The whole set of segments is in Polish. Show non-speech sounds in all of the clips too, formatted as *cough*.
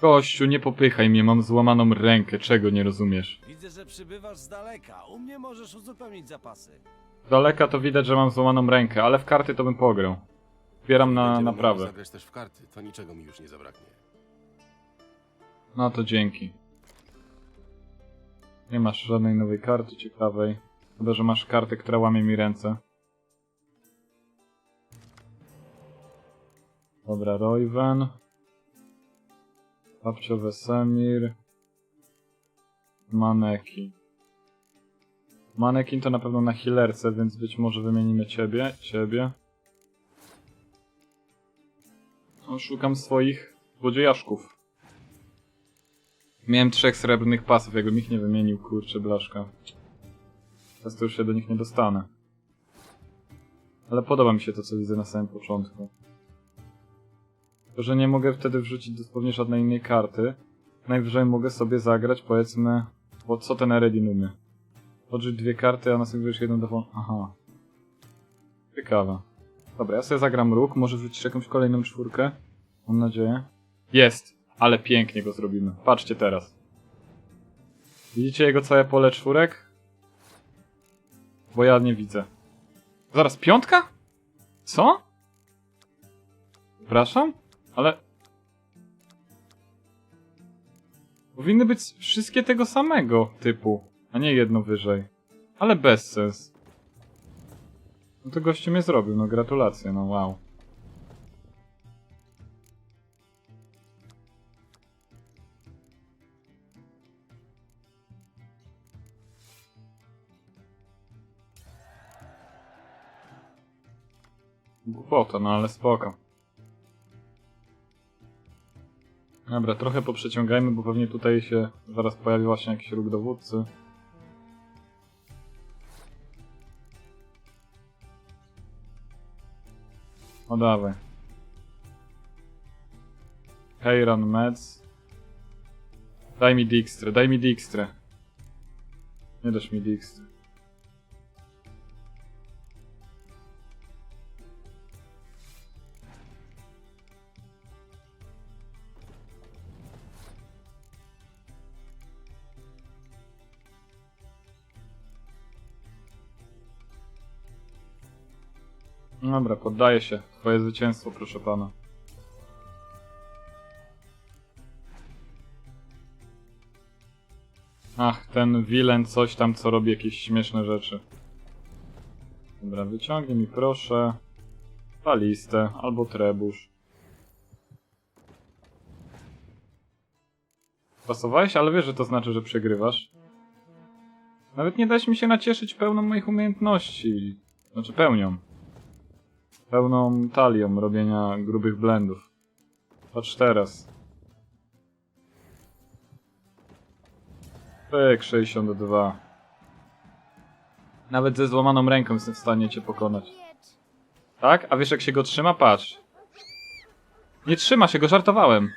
Gościu, nie popychaj mnie, mam złamaną rękę, czego nie rozumiesz? Widzę, że przybywasz z daleka. U mnie możesz uzupełnić zapasy. Z daleka to widać, że mam złamaną rękę, ale w karty to bym pograł. Zbieram na Będziemy mogli naprawę. zagrać też w karty, to niczego mi już nie zabraknie. No to dzięki. Nie masz żadnej nowej karty ciekawej. Chyba, że masz kartę, która łamie mi ręce. Dobra, Royven. Babcio Wesemir. Maneki. Manekin to na pewno na healerce, więc być może wymienimy ciebie, ciebie. No, szukam swoich złodziejaszków. Miałem trzech srebrnych pasów, jakbym ich nie wymienił, kurczę, blaszka. Teraz to już się do nich nie dostanę. Ale podoba mi się to, co widzę na samym początku. Że nie mogę wtedy wrzucić dosłownie żadnej innej karty. Najwyżej mogę sobie zagrać, powiedzmy... Bo co ten Eredin umie? Odrzuć dwie karty, a następnie już jedną dowolną... Aha. Ciekawe. Dobra, ja sobie zagram róg, może wrzucić jakąś kolejną czwórkę. Mam nadzieję. Jest! Ale pięknie go zrobimy. Patrzcie teraz. Widzicie jego całe pole czwórek? Bo ja nie widzę. Zaraz, piątka? Co? Przepraszam? Ale... Powinny być wszystkie tego samego typu, a nie jedno wyżej. Ale bez sens. No to gościu mnie zrobił, no gratulacje, no wow. Głupota, no ale spoko. Dobra, trochę poprzeciągajmy, bo pewnie tutaj się zaraz pojawi właśnie jakiś róg dowódcy. O dawaj. Heiran Meds. Daj mi Dijkstrę, daj mi Dijkstrę. Nie dasz mi Dijkstrę. Dobra, poddaję się. Twoje zwycięstwo, proszę pana. Ach, ten Wilen coś tam, co robi jakieś śmieszne rzeczy. Dobra, wyciągnij mi proszę balistę albo trebusz. Pasowałeś, ale wiesz, że to znaczy, że przegrywasz. Nawet nie dać mi się nacieszyć pełną moich umiejętności. Znaczy pełnią pełną talią robienia grubych blendów. Patrz teraz. Pyk, 62. Nawet ze złamaną ręką jestem w stanie cię pokonać. Tak? A wiesz jak się go trzyma? Patrz. Nie trzyma się go, żartowałem.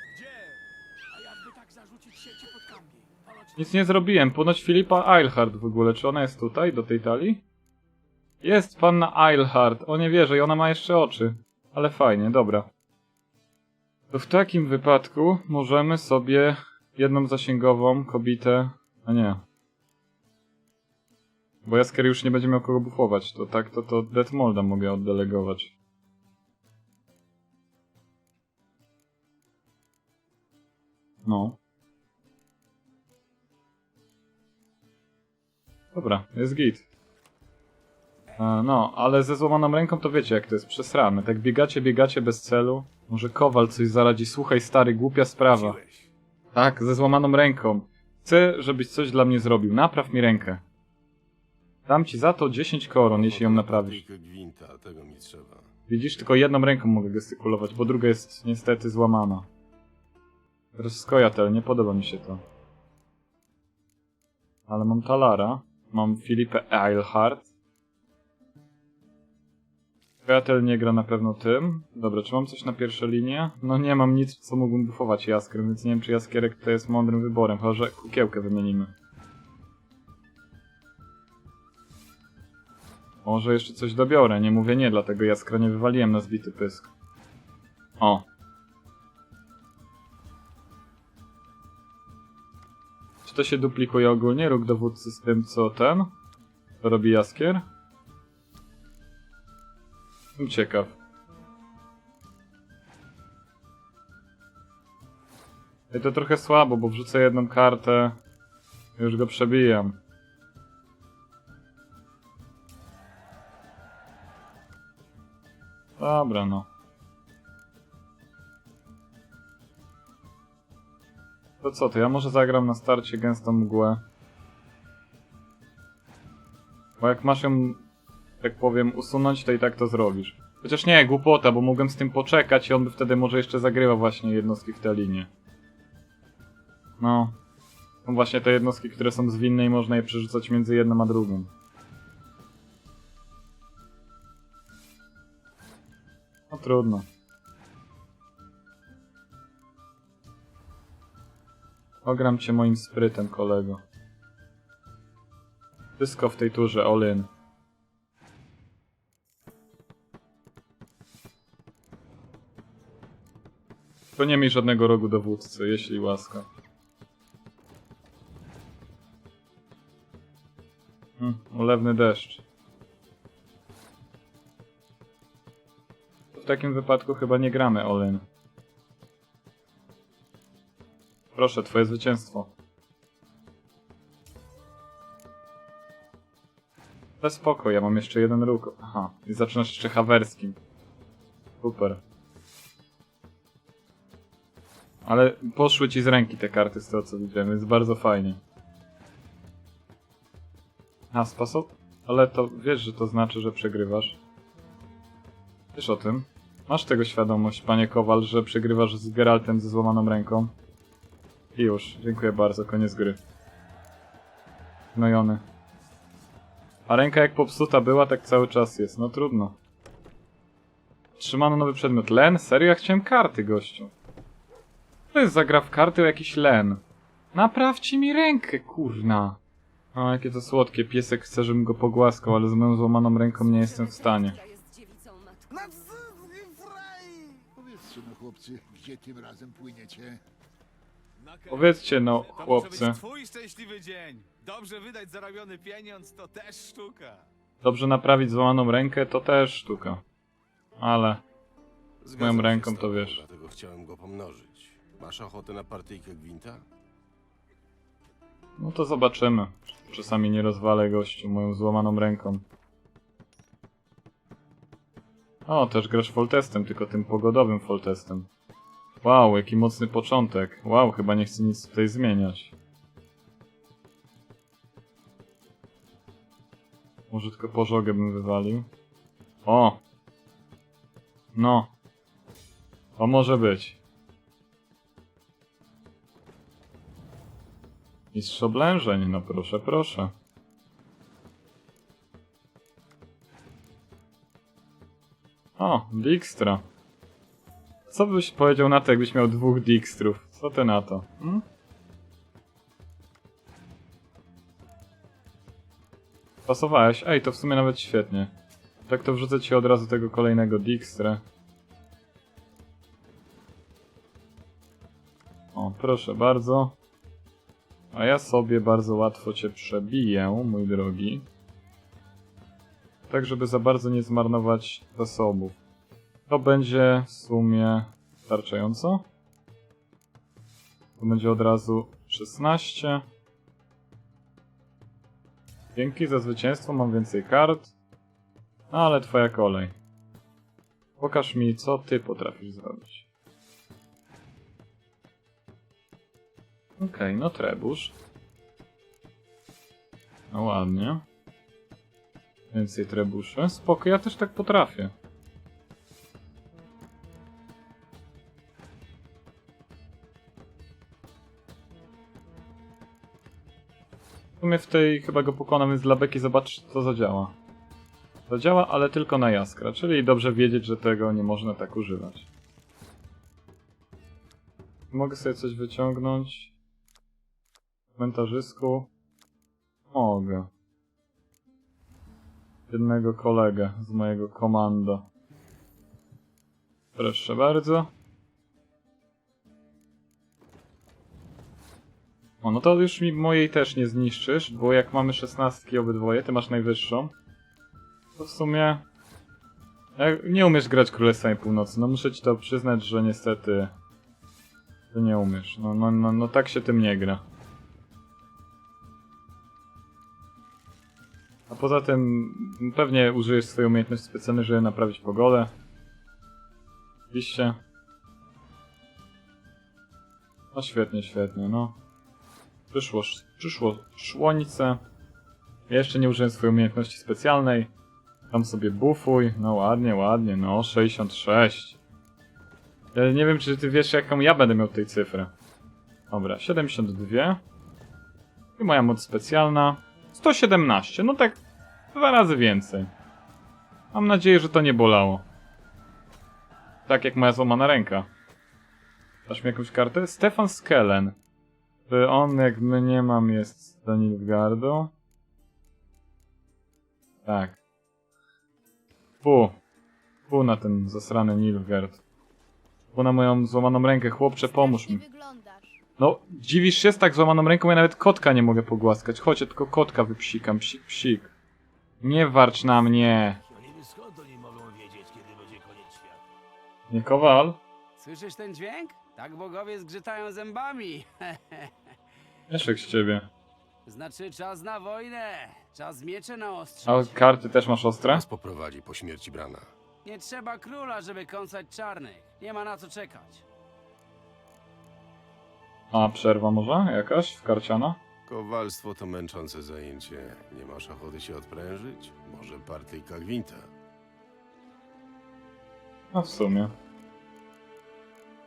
Nic nie zrobiłem. Ponoć Filipa Eilhart w ogóle. Czy ona jest tutaj, do tej talii? Jest panna Eilhart. O nie wierzę, i ona ma jeszcze oczy. Ale fajnie, dobra. To w takim wypadku możemy sobie jedną zasięgową kobietę... A nie. Bo Jaskier już nie będzie miał kogo bufować. To tak, to to Detmolda mogę oddelegować. No. Dobra, jest git. E, No, ale ze złamaną ręką to wiecie jak to jest przesrane. Tak biegacie, biegacie bez celu. Może Kowal coś zaradzi. Słuchaj stary, głupia sprawa. Tak, ze złamaną ręką. Chcę, żebyś coś dla mnie zrobił. Napraw mi rękę. Dam ci za to 10 koron, jeśli ją naprawisz. Widzisz, tylko jedną ręką mogę gestykulować, bo druga jest niestety złamana. Teraz Skojatel, nie podoba mi się to. Ale mam Talara, mam Filipę Eilhart. Skojatel nie gra na pewno tym. Dobra, czy mam coś na pierwszej linie? No nie mam nic, co mógłbym bufować Jaskrem, więc nie wiem, czy Jaskierek to jest mądrym wyborem, chyba że kukiełkę wymienimy. Może jeszcze coś dobiorę, nie mówię nie, dlatego Jaskra nie wywaliłem na zbity pysk. O. Czy to się duplikuje ogólnie, róg dowódcy z tym, co ten? Co robi Jaskier? Jestem ciekaw. I to trochę słabo, bo wrzucę jedną kartę i już go przebijam. Dobra, no. To co, to ja może zagram na starcie gęstą mgłę. Bo jak masz ją, tak powiem, usunąć, to i tak to zrobisz. Chociaż nie, głupota, bo mogłem z tym poczekać i on by wtedy może jeszcze zagrywał właśnie jednostki w linię. No. Są właśnie te jednostki, które są zwinne i można je przerzucać między jedną a drugą. No trudno. Ogram cię moim sprytem, kolego. Wszystko w tej turze all To nie miej żadnego rogu dowódcy, jeśli łaska. Hmm, ulewny deszcz. W takim wypadku chyba nie gramy all in. Proszę, twoje zwycięstwo. Ale spoko, ja mam jeszcze jeden róg. Aha, i zaczynasz jeszcze hawerskim. Super. Ale poszły ci z ręki te karty z tego co widziałem, więc bardzo fajnie. A, sposób? Ale to wiesz, że to znaczy, że przegrywasz. Wiesz o tym? Masz tego świadomość, panie Kowal, że przegrywasz z Geraltem ze złamaną ręką? I już, dziękuję bardzo, koniec gry. Gnojony. A ręka jak popsuta była, tak cały czas jest, no trudno. Trzymano nowy przedmiot. Len? Serio? Ja chciałem karty, gościu. To jest za gra w karty o jakiś len. Naprawcie mi rękę, kurna. O, jakie to słodkie. Piesek chce, żebym go pogłaskał, ale z moją złamaną ręką nie jestem w stanie. Ja jest dziewicą matką. Na wzór fraj! Powiedzcie no chłopcy, gdzie tym razem płyniecie? Powiedzcie no, To może chłopcy. być twój szczęśliwy dzień. Dobrze wydać zarobiony pieniądz to też sztuka. Dobrze naprawić złamaną rękę to też sztuka. Ale Zgadzam się ręką z to wiesz. Dlatego chciałem go pomnożyć. Masz ochotę na partyjkę gwinta? no to zobaczymy. Czasami nie rozwalę gościu moją złamaną ręką. O, też grasz foltestem, tylko tym pogodowym foltestem. Wow, jaki mocny początek. Wow, chyba nie chcę nic tutaj zmieniać. Może tylko pożogę bym wywalił. O! No. To może być. Mistrz oblężeń, no proszę, proszę. O, Dijkstra. Co byś powiedział na to, jakbyś miał dwóch Dijkstrów? Co ty na to? Hmm? Pasowałeś? Ej, to w sumie nawet świetnie. Tak to wrzucę ci od razu tego kolejnego Dijkstra. O, proszę bardzo. A ja sobie bardzo łatwo cię przebiję, mój drogi. Tak, żeby za bardzo nie zmarnować zasobów. To będzie w sumie wystarczająco. To będzie od razu 16. Dzięki za zwycięstwo, mam więcej kart. No, ale twoja kolej. Pokaż mi, co ty potrafisz zrobić. Okej, no trebusz. No ładnie. Więcej trebuszy. Spoko, ja też tak potrafię. W sumie w tej chyba go pokonam, więc dla Beki zobacz co zadziała. Zadziała, ale tylko na jaskra, czyli dobrze wiedzieć, że tego nie można tak używać. Mogę sobie coś wyciągnąć. Komentarzysku. Mogę. Jednego kolegę z mojego komando. Proszę bardzo. O, no to już mi mojej też nie zniszczysz, bo jak mamy szesnastki obydwoje, ty masz najwyższą, to w sumie... Jak nie umiesz grać Królestwami Północy, no muszę ci to przyznać, że niestety... Ty nie umiesz. No, no, no, no tak się tym nie gra. Poza tym pewnie użyjesz swojej umiejętności specjalnej, żeby naprawić pogodę. Oczywiście. No świetnie, świetnie, no. Przyszło, przyszło słońce. Ja jeszcze nie użyłem swojej umiejętności specjalnej. Tam sobie bufuj. No ładnie, ładnie, no 66. Ja nie wiem, czy ty wiesz, jaką ja będę miał tej cyfry. Dobra, 72. I moja moc specjalna. 117, no tak dwa razy więcej. Mam nadzieję, że to nie bolało. Tak jak moja złamana ręka. Dasz mi jakąś kartę? Stefan Skellen. On, jak mnie mam, jest z Danilfgardu? Tak. Fu. Fu na ten zasrany Nilfgaard. Fu na moją złamaną rękę. Chłopcze, pomóż mi. No, dziwisz się z tak złamaną ręką, ja nawet kotka nie mogę pogłaskać. Chodź, ja tylko kotka wypsikam, psik, psik. Nie warcz na mnie. Niby skąd oni mogą wiedzieć, kiedy będzie koniec świata? Nie kowal? Słyszysz ten dźwięk? Tak bogowie zgrzytają zębami. *laughs* Leszek z ciebie. znaczy czas na wojnę. Czas miecze A naostrzyć. karty też masz ostre? Nas poprowadzi po śmierci Brana. Nie trzeba króla, żeby kąsać czarnych. Nie ma na co czekać. A przerwa może jakaś w karciana? Kowalstwo to męczące zajęcie. Nie masz ochoty się odprężyć? Może partyjka gwinta? No w sumie.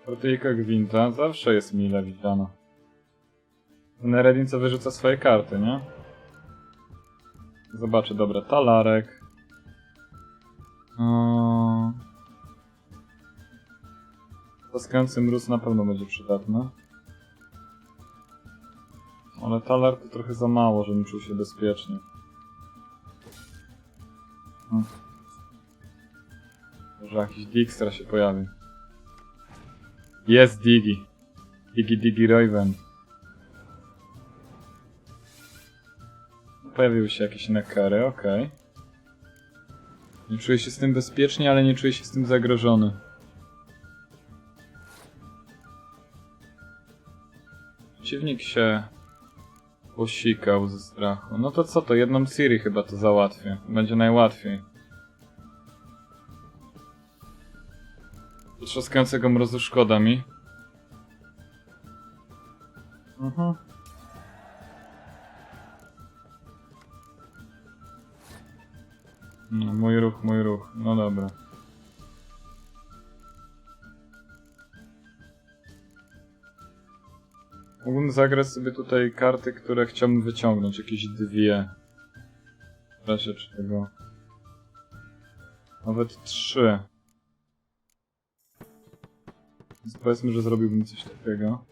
Partyjka Gwinta zawsze jest mile widziana. Ten Eredin co wyrzuca swoje karty, nie? Zobaczę, dobra, talarek. Eee... Zaskający mróz na pewno będzie przydatny. Ale talar to trochę za mało, żebym czuł się bezpiecznie. Hmm. Może jakiś Dijkstra się pojawi. Jest Digi. Digi Digi Raven. Pojawiły się jakieś nekery, okej. Nie czuję się z tym bezpiecznie, ale nie czuję się z tym zagrożony. Przeciwnik się posikał ze strachu. No to co to? Jedną Siri chyba to załatwię. Będzie najłatwiej. Trzaskającego mrozu szkoda mi. Mhm. No, mój ruch, mój ruch. No dobra. Zagrać sobie tutaj karty, które chciałbym wyciągnąć. Jakieś dwie. W razie czego. Nawet trzy. Więc powiedzmy, że zrobiłbym coś takiego.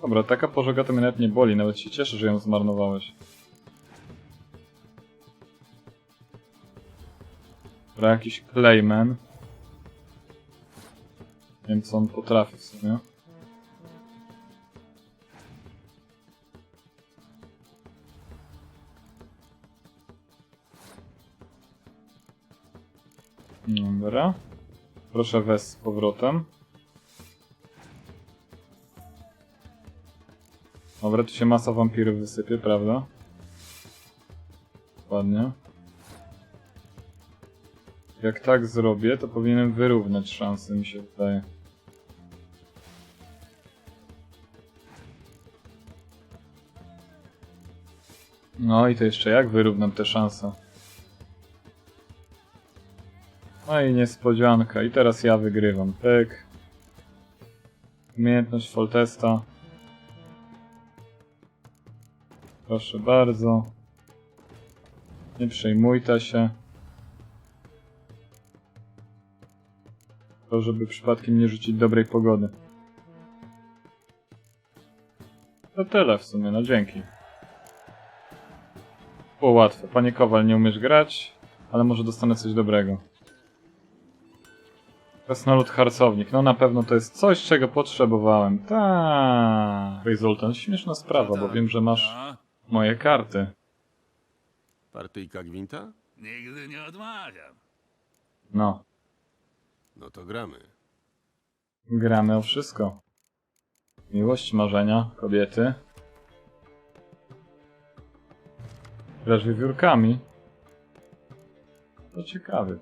Dobra, taka pożoga to mnie nawet nie boli, nawet się cieszę, że ją zmarnowałeś. Dobra, jakiś Clayman. Wiem co on potrafi w sumie. Dobra. Proszę wez z powrotem. Dobra, tu się masa wampirów wysypie, prawda? Ładnie. Jak tak zrobię, to powinienem wyrównać szanse, mi się wydaje. No i to jeszcze jak wyrównam te szanse? No i niespodzianka. I teraz ja wygrywam. Pyk. Umiejętność Foltesta. Proszę bardzo. Nie przejmujta się. To, żeby przypadkiem nie rzucić dobrej pogody. To tyle w sumie, no dzięki. Było łatwe. Panie Kowal, nie umiesz grać, ale może dostanę coś dobrego. Krasnolud harcownik. No na pewno to jest coś, czego potrzebowałem. Tak. Zoltan, śmieszna sprawa, bo wiem, że masz No, moje karty. Partyjka gwinta? nigdy nie odmawiam. No, No to gramy. gramy o wszystko. Miłość, marzenia, kobiety. Grasz wiewiórkami. To ciekawy,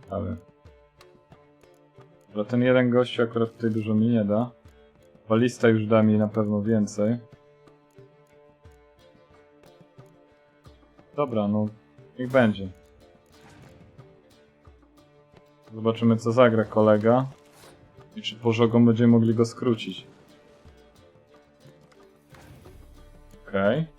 ciekawy. Ale ten jeden gościu akurat tutaj dużo mi nie da. Balista już da mi na pewno więcej. Dobra, no niech będzie. Zobaczymy co zagra kolega. I czy pożogą będziemy mogli go skrócić. Okej.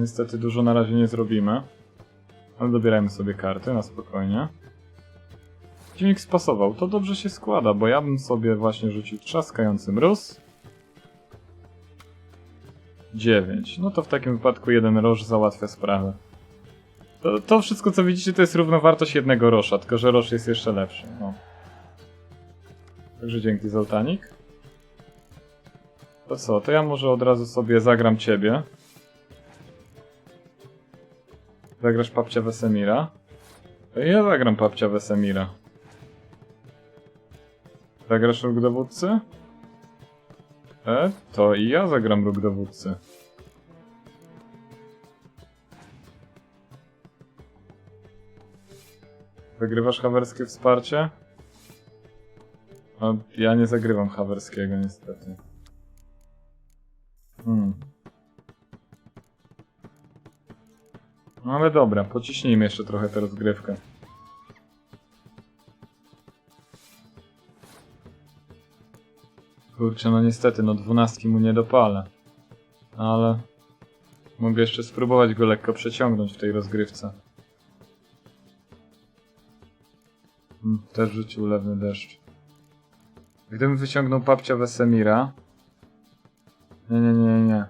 Niestety dużo na razie nie zrobimy. Ale dobierajmy sobie karty na spokojnie. Dziennik spasował. To dobrze się składa, bo ja bym sobie właśnie rzucił trzaskający mróz. 9. No to w takim wypadku jeden roż załatwia sprawę. To, to wszystko co widzicie to jest równowartość jednego rosza, tylko że rosz jest jeszcze lepszy. No. Także dzięki Zoltanik. To co, to ja może od razu sobie zagram ciebie. Zagrasz papcia Wesemira. Ja zagram papcia Wesemira. Zagrasz róg dowódcy? E, to i ja zagram róg dowódcy. Wygrywasz hawerskie wsparcie? No, ja nie zagrywam hawerskiego niestety. Hmm. No ale dobra, pociśnijmy jeszcze trochę tę rozgrywkę. Kurczę, no niestety, no dwunastki mu nie dopalę. Ale... Mogę jeszcze spróbować go lekko przeciągnąć w tej rozgrywce. Hmm, też rzucił lewny deszcz. Gdybym wyciągnął papcia Wesemira... Nie, nie, nie, nie.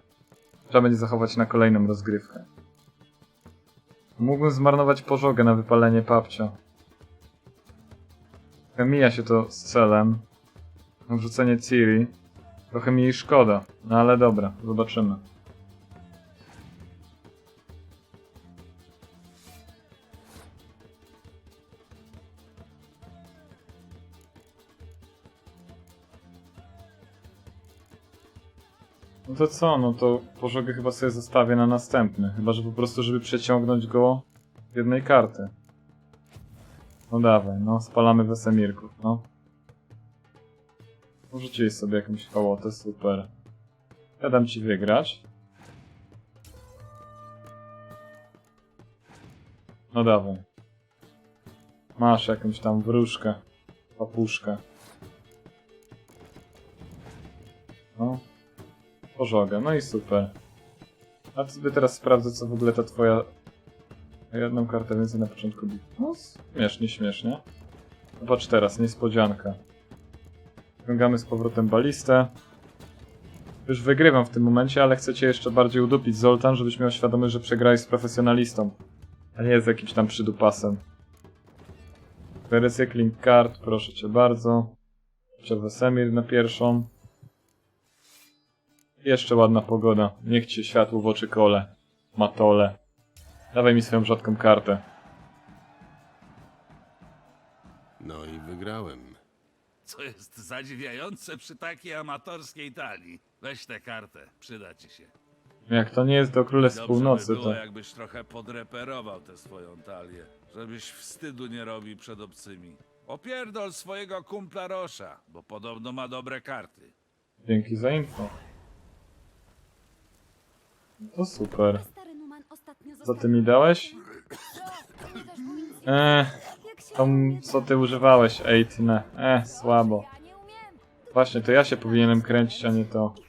Trzeba będzie zachować na kolejną rozgrywkę. Mógłbym zmarnować pożogę na wypalenie papcia. Mija się to z celem. Wrzucenie Ciri. Trochę mi jej szkoda. No ale dobra, zobaczymy. No to co, no to pożogę chyba sobie zostawię na następny. Chyba, że po prostu, żeby przeciągnąć go w jednej karty. No dawaj, no spalamy Wesemirków, no. Rzuciłeś sobie jakąś hołotę, super. Ja dam ci wygrać. No dawaj. Masz jakąś tam wróżkę. Papuszkę. Pożogę, no i super. A sobie teraz sprawdzę, co w ogóle ta twoja... Jedną kartę więcej na początku bitwy. No, śmiesznie, śmiesznie. Zobacz teraz, niespodzianka. Ściągamy z powrotem balistę. Już wygrywam w tym momencie, ale chcę cię jeszcze bardziej udupić, Zoltan, żebyś miał świadomość, że przegrałeś z profesjonalistą. A nie z jakimś tam przydupasem. Recykling kart, proszę cię bardzo. Cię Wesemir na pierwszą. Jeszcze ładna pogoda. Niech ci światło w oczy kole. Matole. Dawaj mi swoją rzadką kartę. No i wygrałem. Co jest zadziwiające przy takiej amatorskiej talii. Weź tę kartę, przyda ci się. Jak to nie jest do Królestw Dobrze Północy, by było, to... jakbyś trochę podreperował tę swoją talię. Żebyś wstydu nie robił przed obcymi. Opierdol swojego kumpla Rosza, bo podobno ma dobre karty. Dzięki za info. To super. Stary Numan ostatnio Co ty mi dałeś? Eee, co ty używałeś, Eitne? Eh, słabo. Właśnie, to ja się powinienem kręcić, a nie to.